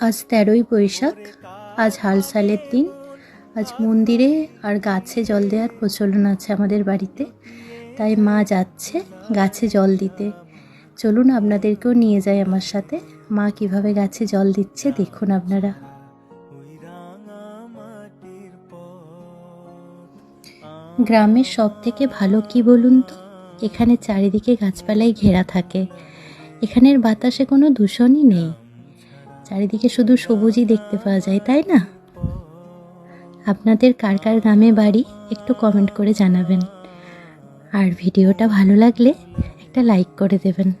আজ তেরোই বৈশাখ, আজ হালসালের দিন, আজ মন্দিরে আর গাছে জল দেওয়ার প্রচলন আছে আমাদের বাড়িতে, তাই মা যাচ্ছে গাছে জল দিতে। চলুন আপনাদেরকেও নিয়ে যায় আমার সাথে। মা কীভাবে গাছে জল দিচ্ছে দেখুন আপনারা। গ্রামের সব থেকে ভালো কি বলুন তো? এখানে চারিদিকে গাছপালায় ঘেরা থাকে। এখানের বাতাসে কোনো দূষণই নেই। চারিদিকে শুধু সবুজই দেখতে পাওয়া যায়, তাই না? আপনাদের কার কার গ্রামে বাড়ি একটু কমেন্ট করে জানাবেন। আর ভিডিওটা ভালো লাগলে একটা লাইক করে দেবেন।